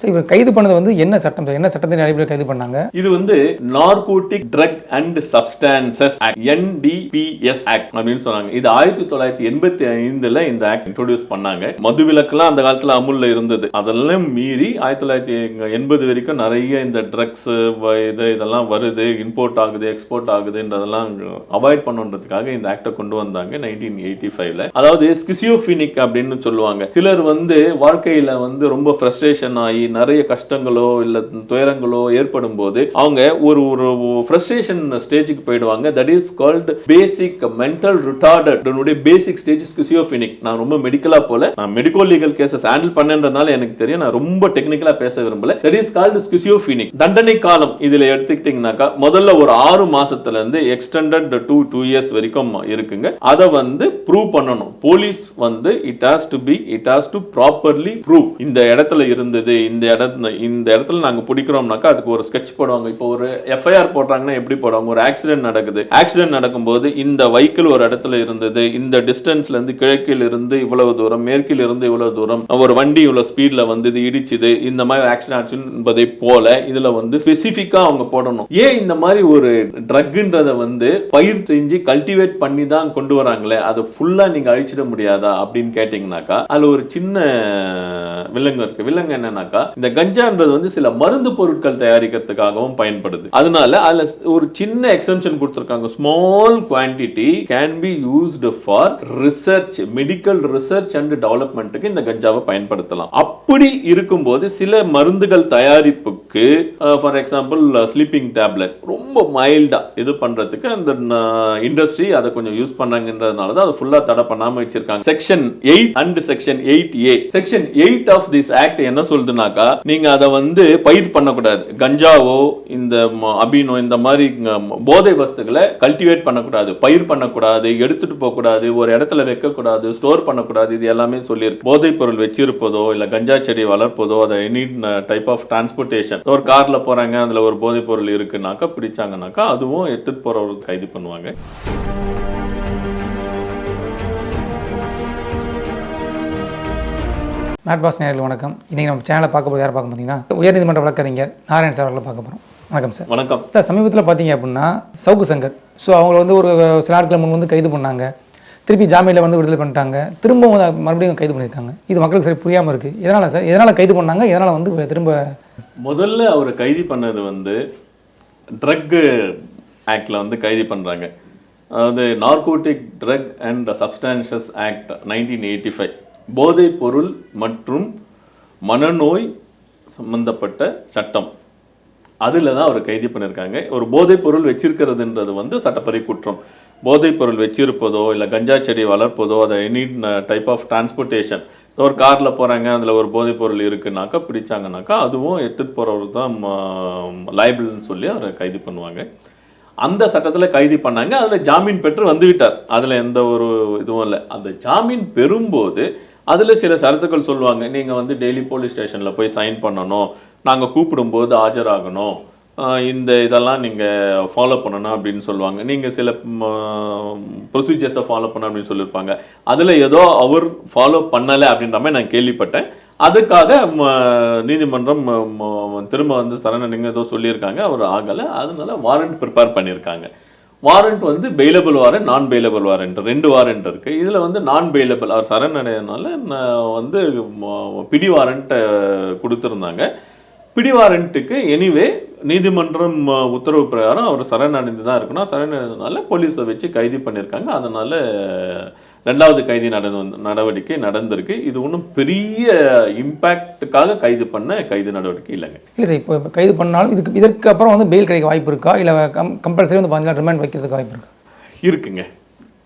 Sir இவர் கைது பண்ணது வந்து என்ன சட்டம் சார்? என்ன சட்டத்தின் அடிப்படையில் கைது பண்ணாங்க? இது வந்து narcotic drug and substances NDPS act அப்படின்னு சொன்னாங்க. இது ஆயிரத்தி தொள்ளாயிரத்தி எண்பத்தி ஐந்துல இந்த ஆக்ட் இன்ட்ரோடியூஸ் பண்ணாங்க. மது விலக்குலாம் அந்த காலத்துல அமுல்ல இருந்தது. அதெல்லாம் மீறி ஆயிரத்தி தொள்ளாயிரத்தி எண்பது வரைக்கும் நிறைய இந்த ட்ரக்ஸ் இது இதெல்லாம் வருது இம்போர்ட் ஆகுது எக்ஸ்போர்ட் ஆகுதுன்றதெல்லாம் அவாய்ட் பண்ணுன்றதுக்காக இந்த ஆக்டை கொண்டு வந்தாங்க நைன்டீன் எயிட்டி ஃபைவ்ல அதாவது ஸ்கிசியோபினிக் அப்படின்னு சொல்லுவாங்க. சிலர் வந்து வாழ்க்கையில வந்து ரொம்ப ஃப்ரஸ்ட்ரேஷன் ஆகி நிறைய கஷ்டங்களோ இல்லை துயரங்களோ ஏற்படும் போது அவங்க ஒரு ஒரு ஃப்ரஸ்ட்ரேஷன் ஸ்டேஜுக்கு போயிடுவாங்க. That is called basic mental ரிட்டார்டனுடைய basic stage schizophrenic நான் ரொம்ப மெடிக்கலாக போல நான் மெடிக்கோ லீகல் கேசஸ் ஹேண்டில் பண்ணன்றதுனால எனக்கு தெரியும். நான் ரொம்ப டெக்னிக்கலாக பேச விரும்பல. தட் இஸ் கால்டு ஸ்கிசியோஃபினிக் தண்டனை காலம் இதில் எடுத்துக்கிட்டிங்கனாக்கா முதல்ல ஒரு ஆறு மாசத்துல இருந்து எக்ஸ்டெண்டட் டூ டூ இயர்ஸ் வரைக்கும் இருக்குங்க. அதை வந்து ப்ரூவ் பண்ணணும். போலீஸ் வந்து it has to be it has to properly prove இந்த இடத்துல இருந்தது இந்த இடத்துல இந்த இடத்துல நாங்கள் பிடிக்கிறோம்னாக்கா அதுக்கு ஒரு ஸ்கெட்ச் போடுவாங்க. இப்போ ஒரு எஃப்ஐஆர் போடுறாங்கன்னா எப்படி போடுவாங்க? ஒரு ஆக்சிடென்ட் நடக்குது. ஆக்சிடென்ட் நடக்கும்போது இந்த வைக்கிள் ஒரு இடத்துல இருந்தது. இந்த டிஸ்டன்ஸ்லேருந்து கிழக்கில் இருந்து இவ்வளவு தூரம் மேற்கில் இருந்து இவ்வளவு தூரம் ஒரு வண்டி இவ்வளோ ஸ்பீடில் வந்தது இடிச்சுது இந்த மாதிரி ஆக்சிடென்ட் ஆச்சு என்பதை போல இதில் வந்து ஸ்பெசிஃபிக்காக அவங்க போடணும். ஏன் இந்த மாதிரி ஒரு ட்ரக்ன்றத வந்து பயிர் செஞ்சு கல்டிவேட் பண்ணி தான் கொண்டு வராங்களே? அதை ஃபுல்லாக நீங்கள் அழிச்சிட முடியாதா அப்படின்னு கேட்டிங்கனாக்கா அதில் ஒரு சின்ன விலங்கு இருக்குது விலங்கு என்னன்னாக்கா இந்த கஞ்சான்றது வந்து சில மருந்து பொருட்கள் தயாரிக்கிறதுக்காகவும் பயன்படுது. அதனால அதுல ஒரு சின்ன எக்ஸம்ஷன் கொடுத்துருக்காங்க. Small quantity can be used for research medical research and டெவலப்மெண்ட்டுக்கு இந்த கஞ்சாவை பயன்படுத்தலாம். அப்படி இருக்கும்போது சில மருந்துகள் தயாரிப்புக்கு ஃபார் எக்ஸாம்பிள் ஸ்லீப்பிங் டேப்லெட் ரொம்ப மைல்டா இது பண்றதுக்கு அந்த இண்டஸ்ட்ரி அதை கொஞ்சம் யூஸ் பண்ணாங்கன்றதுனால தான் அதை ஃபுல்லா தடை பண்ணாம வச்சிருக்காங்க. Section eight and section eight A section eight of this act என்ன சொல்லுதுனாக்க நீங்க அதை வந்து பயிர் பண்ணக்கூடாது. கஞ்சாவோ இந்த ம- அபினோ இந்த மாதிரி போதை வஸ்துக்களை கல்டிவேட் பண்ணக்கூடாது. பயிர் பண்ணக்கூடாது எடுத்துட்டு போகக்கூடாது ஒரு இடத்துல வைக்கக்கூடாது ஸ்டோர் பண்ணக்கூடாது இது எல்லாமே சொல்லியிருக்கு. போதைப் பொருள் வச்சிருப்பதோ இல்ல கஞ்சா செடி வளர்ப்பதோ அதை எனி டைப் ஆஃப் டிரான்ஸ்போர்ட்டேஷன் ஒரு கார்ல போறாங்க அதுல ஒரு போதைப் பொருள் இருக்குனாக்கா பிடிச்சாங்கனாக்கா அதுவும் எடுத்துட்டு போறவருக்கு கைது பண்ணுவாங்க. மேட் பாஸ் நேரில் வணக்கம். இன்றைக்கி நம்ம சேனலை பார்க்க போது யார் பார்க்க பார்த்தீங்கன்னா உயர்நீதிமன்ற வழக்கறிஞர் நாராயண் சார் அவர்களை பார்க்க போகிறோம் வணக்கம் சார். வணக்கம். சார் சமீபத்தில் பார்த்தீங்க அப்படின்னா சவுக்கு சங்கர். ஸோ அவங்கள வந்து ஒரு சில நாட்கள் முன் வந்து கைது பண்ணாங்க. திருப்பி ஜாமீனில் வந்து விடுதலை பண்ணிட்டாங்க. திரும்பவும் வந்து மறுபடியும் கைது பண்ணியிருக்காங்க. இது மக்களுக்கு சரி புரியாமல் இருக்குது எதனால் சார்? எதனால் கைது பண்ணாங்க? எதனால் வந்து திரும்ப முதல்ல அவரை கைது பண்ணது வந்து ட்ரக் ஆக்டில் வந்து கைது பண்ணுறாங்க அதாவது narcotic drug and substances act nineteen eighty five போதைப் பொருள் மற்றும் மனநோய் சம்பந்தப்பட்ட சட்டம். அதில் தான் அவர் கைது பண்ணியிருக்காங்க. ஒரு போதைப் பொருள் வச்சிருக்கிறதுன்றது வந்து சட்டப்படி குற்றம் போதைப் பொருள் வச்சிருப்பதோ இல்லை கஞ்சா செடி வளர்ப்பதோ அதை எனி டைப் ஆஃப் டிரான்ஸ்போர்ட்டேஷன் ஒரு காரில் போகிறாங்க அதில் ஒரு போதைப் பொருள் இருக்குனாக்கா பிடிச்சாங்கனாக்கா அதுவும் எடுத்துகிட்டு போகிறவர் தான் லைபிள்னு சொல்லி அவரை கைது பண்ணுவாங்க. அந்த சட்டத்தில் கைது பண்ணாங்க. அதில் ஜாமீன் பெற்று வந்துவிட்டார் அதில் எந்த ஒரு இதுவும் இல்லை. அந்த ஜாமீன் பெறும்போது அதில் சில சரத்துக்கள் சொல்லுவாங்க. நீங்கள் வந்து டெய்லி போலீஸ் ஸ்டேஷனில் போய் சைன் பண்ணணும். நாங்கள் கூப்பிடும்போது ஆஜராகணும். இந்த இதெல்லாம் நீங்கள் ஃபாலோ பண்ணணும் அப்படின்னு சொல்லுவாங்க. நீங்கள் சில ப்ரொசீஜர்ஸை ஃபாலோ பண்ணணும் அப்படின்னு சொல்லியிருப்பாங்க. அதில் ஏதோ அவர் ஃபாலோ பண்ணலை அப்படின்ற மாதிரி நான் கேள்விப்பட்டேன். அதுக்காக ம, நீதிமன்றம் ம, திரும்ப வந்து சரணடைங்க ஏதோ சொல்லியிருக்காங்க. அவர் ஆகலை. அதனால வாரண்ட் ப்ரிப்பேர் பண்ணியிருக்காங்க. வாரண்ட் வந்து bailable warrant non bailable warrant ரெண்டு வாரண்ட் இருக்குது இதில் வந்து நான் பெயிலபிள் அவர் சரணடையதுனால நான் வந்து பிடி வாரண்ட்டை கொடுத்துருந்தாங்க. பிடி வாரண்ட்டுக்கு எனிவே நீதிமன்றம் உத்தரவு பிரகாரம் அவர் சரணடைந்து தான் இருக்கணும். சரணடைந்ததுனால போலீஸை வச்சு கைது பண்ணியிருக்காங்க. அதனால் ரெண்டாவது கைதி நடந்து நடவடிக்கை நடந்திருக்கு. இது ஒன்றும் பெரிய இம்பேக்ட்டுக்காக கைது பண்ண கைது நடவடிக்கை இல்லைங்க. இல்லை சார் இப்போ கைது பண்ணாலும் இதுக்கு இதற்கு அப்புறம் வந்து பெயில் கிடைக்க வாய்ப்பு இருக்கா? இல்லை கம் கம்பல்சரி வந்து பதினஞ்சு ரிமாண்ட் வைக்கிறதுக்கு வாய்ப்பு இருக்கா? இருக்குங்க.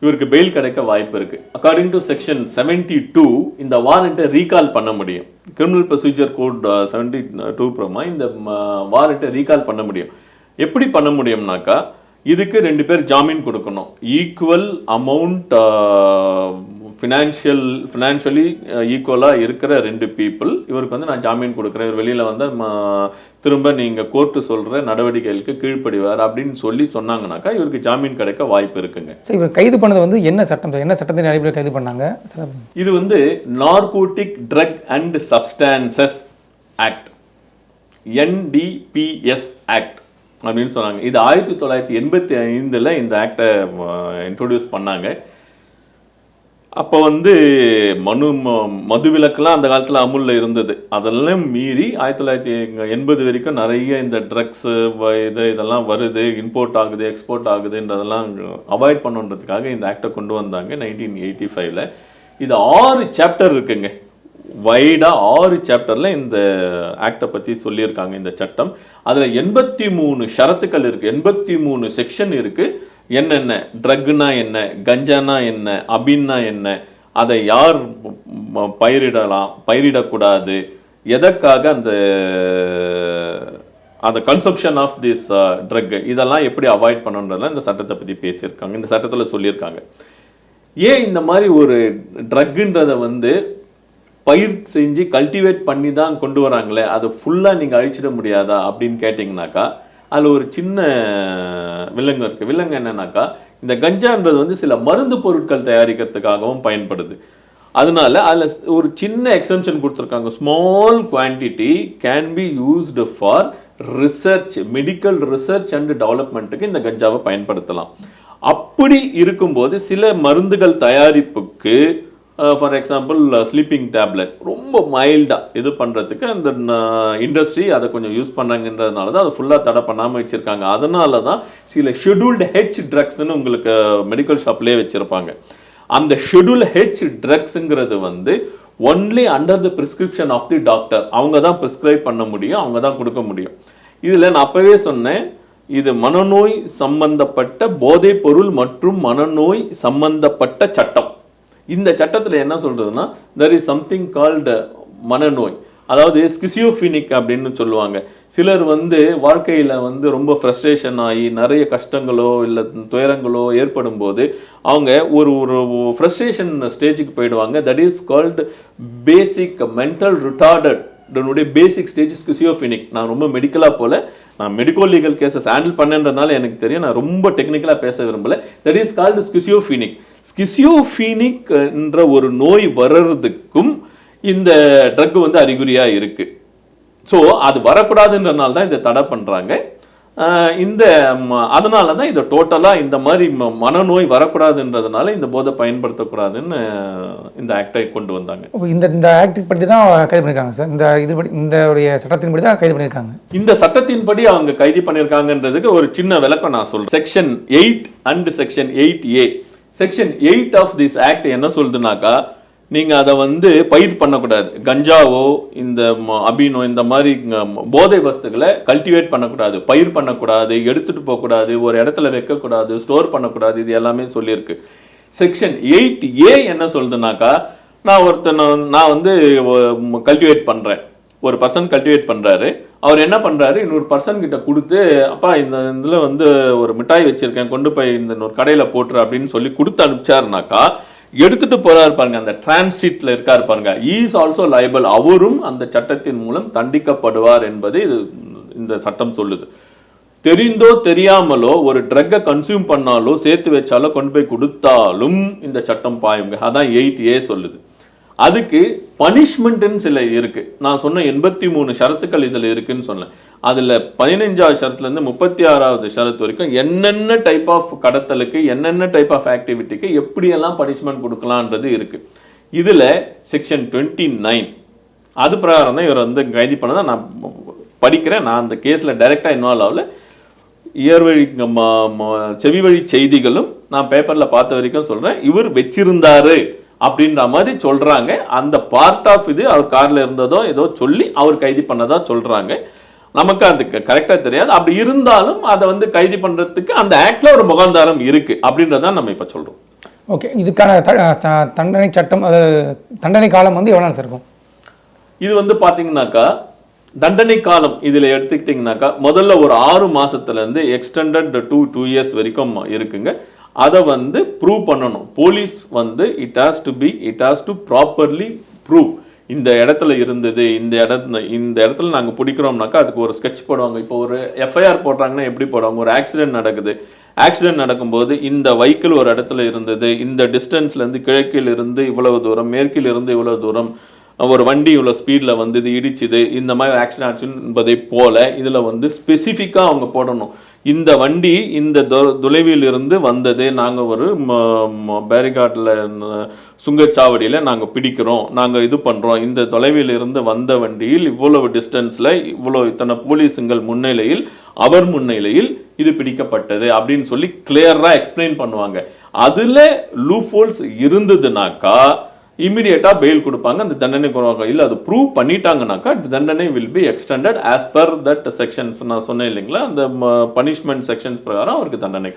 இவருக்கு பெயில் கிடைக்க வாய்ப்பு இருக்கு. According to section seventy two இந்த வாரண்ட்டை ரீகால் பண்ண முடியும். Criminal procedure code seventy two ப்ரோமா இந்த வாரண்ட்டை ரீகால் பண்ண முடியும். எப்படி பண்ண முடியும்னாக்கா இதுக்கு ரெண்டு பேர் ஜாமீன் கொடுக்கணும். ஈக்குவல் அமௌண்ட் ஃபினான்ஷியல் ஃபினான்ஷியலி ஈக்குவலாக இருக்கிற ரெண்டு பீப்புள் இவருக்கு வந்து நான் ஜாமீன் கொடுக்குறேன். இவர் வெளியில் வந்து திரும்ப நீங்கள் கோர்ட்டு சொல்கிற நடவடிக்கைகளுக்கு கீழ்ப்படிவார் அப்படின்னு சொல்லி சொன்னாங்கனாக்கா இவருக்கு ஜாமீன் கிடைக்க வாய்ப்பு இருக்குங்க. சார் இவர் கைது பண்ணது வந்து என்ன சட்டம் என்ன சட்டத்தின் அடிப்படையில் கைது பண்ணாங்க? சார் இது வந்து narcotic drug and substances act NDPS act அப்படின்னு சொன்னாங்க. இது ஆயிரத்தி தொள்ளாயிரத்தி எண்பத்தி ஐந்தில் இந்த ஆக்டை இன்ட்ரொடியூஸ் பண்ணாங்க. அப்போ வந்து மனு ம- அந்த காலத்தில் அமுலில் இருந்தது. அதெல்லாம் மீறி ஆயிரத்தி தொள்ளாயிரத்தி எண்பது வரைக்கும் நிறைய இந்த ட்ரக்ஸு இது இதெல்லாம் வருது இம்போர்ட் ஆகுது எக்ஸ்போர்ட் ஆகுதுன்றதெல்லாம் அவாய்ட் பண்ணுன்றதுக்காக இந்த ஆக்டை கொண்டு வந்தாங்க நைன்டீன் எயிட்டி ஃபைவ்ல இது ஆறு சாப்டர் இருக்குங்க. வைடாக ஆறு சாப்டரில் இந்த ஆக்டை பற்றி சொல்லியிருக்காங்க இந்த சட்டம். அதில் எண்பத்தி மூணு ஷரத்துக்கள் இருக்குது எண்பத்தி மூணு செக்ஷன் இருக்குது என்னென்ன? ட்ரக்னா என்ன? கஞ்சானா என்ன? அபின்னா என்ன? அதை யார் பயிரிடலாம் பயிரிடக்கூடாது? எதற்காக அந்த அந்த கன்சப்ஷன் ஆஃப் திஸ் ட்ரக் இதெல்லாம் எப்படி அவாய்ட் பண்ணணுன்றதுலாம் இந்த சட்டத்தை பற்றி பேசியிருக்காங்க இந்த சட்டத்தில் சொல்லியிருக்காங்க. ஏன் இந்த மாதிரி ஒரு ட்ரக்குன்றதை வந்து பயிர் செஞ்சு கல்டிவேட் பண்ணி தான் கொண்டு வராங்களே அதை ஃபுல்லாக நீங்கள் அழிச்சிட முடியாதா அப்படின்னு கேட்டிங்கனாக்கா அதில் ஒரு சின்ன விலங்கு இருக்குது விலங்கு என்னன்னாக்கா இந்த கஞ்சான்றது வந்து சில மருந்து பொருட்கள் தயாரிக்கிறதுக்காகவும் பயன்படுது. அதனால அதில் ஒரு சின்ன எக்ஸம்ஷன் கொடுத்துருக்காங்க. Small quantity can be used for research medical research and டெவலப்மெண்ட்டுக்கு இந்த கஞ்சாவை பயன்படுத்தலாம். அப்படி இருக்கும்போது சில மருந்துகள் தயாரிப்புக்கு ஃபார் எக்ஸாம்பிள் ஸ்லீப்பிங் டேப்லெட் ரொம்ப மைல்டாக இது பண்ணுறதுக்கு அந்த uh, இண்டஸ்ட்ரி அதை கொஞ்சம் யூஸ் பண்ணாங்கன்றதுனால தான் அதை ஃபுல்லாக தடை பண்ணாமல் வச்சுருக்காங்க. அதனால தான் சில ஷெடியூல்டு ஹெச் ட்ரக்ஸ்னு உங்களுக்கு uh, மெடிக்கல் ஷாப்லேயே வச்சுருப்பாங்க. அந்த ஷெடியூல் ஹெச் ட்ரக்ஸுங்கிறது வந்து only under the prescription of the doctor அவங்க தான் ப்ரிஸ்கிரைப் பண்ண முடியும் அவங்க தான் கொடுக்க முடியும். இதில் நான் அப்போவே சொன்னேன் இது மனநோய் சம்பந்தப்பட்ட போதைப் பொருள் மற்றும் மனநோய் சம்பந்தப்பட்ட சட்டம். இந்த சட்டத்தில் என்ன சொல்கிறதுனா தெர் இஸ் சம்திங் கால்டு மனநோய். அதாவது ஸ்கிசியோஃபினிக் அப்படின்னு சொல்லுவாங்க. சிலர் வந்து வாழ்க்கையில் வந்து ரொம்ப ஃப்ரஸ்ட்ரேஷன் ஆகி நிறைய கஷ்டங்களோ இல்லை துயரங்களோ ஏற்படும் போது அவங்க ஒரு ஒரு ஃப்ரஸ்ட்ரேஷன் ஸ்டேஜுக்கு போயிடுவாங்க. That is called basic mental retarded இதனுடைய பேசிக் ஸ்டேஜ் ஸ்கிசியோஃபினிக் நான் ரொம்ப மெடிக்கலாக போல நான் மெடிக்கோ லீகல் கேசஸ் ஹேண்டில் பண்ணேன்றதுனால எனக்கு தெரியும். நான் ரொம்ப டெக்னிக்கலாக பேச விரும்பலை. That is called schizophrenic schizophrenic என்ற ஒரு நோய் வர்றதுக்கும் இந்த ட்ரக் வந்து அறிகுறியா இருக்கு. ஸோ அது வரக்கூடாதுன்றனால தான் இதை தடை பண்றாங்க. ஆஹ் இந்த அதனால தான் இதை டோட்டலாக இந்த மாதிரி மனநோய் வரக்கூடாதுன்றதுனால இந்த போதை பயன்படுத்தக்கூடாதுன்னு இந்த ஆக்டை கொண்டு வந்தாங்க. இந்த இந்த ஆக்ட் படி தான் கைது பண்ணியிருக்காங்க சார். இந்த இதுபடி இந்த உடைய சட்டத்தின்படி தான் கைது பண்ணியிருக்காங்க இந்த சட்டத்தின்படி அவங்க கைது பண்ணியிருக்காங்கன்றதுக்கு ஒரு சின்ன விளக்கம் நான் சொல்றேன். Section eight and section eight A section eight of this act என்ன சொல்லுதுனாக்கா நீங்கள் அதை வந்து பயிர் பண்ணக்கூடாது. கஞ்சாவோ இந்த ம- அபினோ இந்த மாதிரி போதை வஸ்துக்களை கல்டிவேட் பண்ணக்கூடாது. பயிர் பண்ணக்கூடாது எடுத்துகிட்டு போகக்கூடாது ஒரு இடத்துல வைக்கக்கூடாது ஸ்டோர் பண்ணக்கூடாது இது எல்லாமே சொல்லியிருக்கு. செக்ஷன் எயிட் ஏ என்ன சொல்லுதுனாக்கா நான் ஒருத்தனை நான் வந்து கல்டிவேட் பண்ணுறேன் ஒரு பர்சன் கல்டிவேட் பண்ணுறாரு அவர் என்ன பண்ணுறாரு இன்னொரு பர்சன் கிட்ட கொடுத்து அப்பா இந்த இதில் வந்து ஒரு மிட்டாய் வச்சுருக்கேன் கொண்டு போய் இந்த ஒரு கடையில் போட்டுரு அப்படின்னு சொல்லி கொடுத்து அனுப்பிச்சாருனாக்கா எடுத்துட்டு போறாரு பாருங்க அந்த டிரான்சிட்ல இருக்காரு பாருங்க. இஸ் ஆல்சோ லைபிள் அவரும் அந்த சட்டத்தின் மூலம் தண்டிக்கப்படுவார் என்பது இது இந்த சட்டம் சொல்லுது. தெரிந்தோ தெரியாமலோ ஒரு ட்ரக்கை கன்சியூம் பண்ணாலோ சேர்த்து வச்சாலோ கொண்டு போய் கொடுத்தாலும் இந்த சட்டம் பாயுங்க அதான் எயிட் ஏ சொல்லுது. அதுக்கு பனிஷ்மெண்ட்டுன்னு சில இருக்குது நான் சொன்ன எண்பத்தி மூணு ஷரத்துக்கள் இதில் இருக்குன்னு சொன்னேன். அதில் பதினஞ்சாவது ஷரத்துலேருந்து முப்பத்தி ஆறாவது ஷரத்து வரைக்கும் என்னென்ன டைப் ஆஃப் கடத்தலுக்கு என்னென்ன டைப் ஆஃப் ஆக்டிவிட்டிக்கு எப்படியெல்லாம் பனிஷ்மெண்ட் கொடுக்கலான்றது இருக்குது இதில் செக்ஷன் டுவெண்ட்டி நைன் அது பிரகாரம் தான் இவர் வந்து கைது பண்ணதை நான் படிக்கிறேன். நான் அந்த கேஸில் டைரெக்டாக இன்வால்வ் ஆகல. இயர் வழி ம- செவி வழி செய்திகளும் நான் பேப்பரில் பார்த்த வரைக்கும் சொல்கிறேன் இவர் வச்சிருந்தாரு. அப்படின்ற மாதிரி சொல்கிறாங்க அந்த பார்ட் ஆஃப் இது அவர் காரில் இருந்ததோ ஏதோ சொல்லி அவர் கைது பண்ணதா சொல்கிறாங்க நமக்கு அது கரெக்டாக தெரியாது. அப்படி இருந்தாலும் அதை வந்து கைது பண்ணுறதுக்கு அந்த ஆக்டில் ஒரு முகாந்தாரம் இருக்குது அப்படின்றத நம்ம இப்போ சொல்கிறோம் ஓகே இதுக்கான தண்டனை சட்டம் அது தண்டனை காலம் வந்து எவ்வளோ சார் இருக்கும்? இது வந்து பாத்தீங்கன்னாக்கா தண்டனை காலம் இதுல எடுத்துக்கிட்டிங்கனாக்கா முதல்ல ஒரு ஆறு மாசத்துல இருந்து எக்ஸ்டெண்டட் டூ டூ இயர்ஸ் வரைக்கும் இருக்குங்க. அதை வந்து ப்ரூவ் பண்ணணும். போலீஸ் வந்து it has to be it has to properly prove இந்த இடத்துல இருந்தது இந்த இடத்துல இந்த இடத்துல நாங்கள் பிடிக்கிறோம்னாக்கா அதுக்கு ஒரு ஸ்கெட்ச் போடுவாங்க. இப்போ ஒரு எஃப்ஐஆர் போடுறாங்கன்னா எப்படி போடுவாங்க? ஒரு ஆக்சிடென்ட் நடக்குது. ஆக்சிடென்ட் நடக்கும்போது இந்த வைக்கிள் ஒரு இடத்துல இருந்தது இந்த டிஸ்டன்ஸ்லேருந்து கிழக்கில் இருந்து இவ்வளவு தூரம் மேற்கில் இருந்து இவ்வளவு தூரம் ஒரு வண்டி இவ்வளோ ஸ்பீடில் வந்து இது இடிச்சுது இந்த மாதிரி ஆக்சிடென்ட் ஆச்சு என்பதை போல இதில் வந்து ஸ்பெசிஃபிக்காக அவங்க போடணும். இந்த வண்டி இந்த தொ- வந்தது. நாங்கள் ஒரு பேரிகாட்டில் சுங்கச்சாவடியில் நாங்கள் பிடிக்கிறோம். நாங்கள் இது பண்ணுறோம் இந்த தொலைவிலிருந்து வந்த வண்டியில் இவ்வளவு டிஸ்டன்ஸில் இவ்வளோ இத்தனை போலீஸுங்கள் முன்னிலையில் அவர் முன்னிலையில் இது பிடிக்கப்பட்டது அப்படின்னு சொல்லி கிளியராக எக்ஸ்பிளைன் பண்ணுவாங்க. அதில் லூஃபோல்ஸ் இருந்ததுனாக்கா இமிடியேட்டாக பெயில் கொடுப்பாங்க. அந்த தண்டனை கொடுப்பாங்க இல்லை அது ப்ரூவ் பண்ணிட்டாங்கனாக்கா தண்டனை will be extended as per that sections நான் சொன்னேன் இல்லைங்களா? அந்த பனிஷ்மெண்ட் செக்ஷன்ஸ் பிரகாரம் அவருக்கு தண்டனை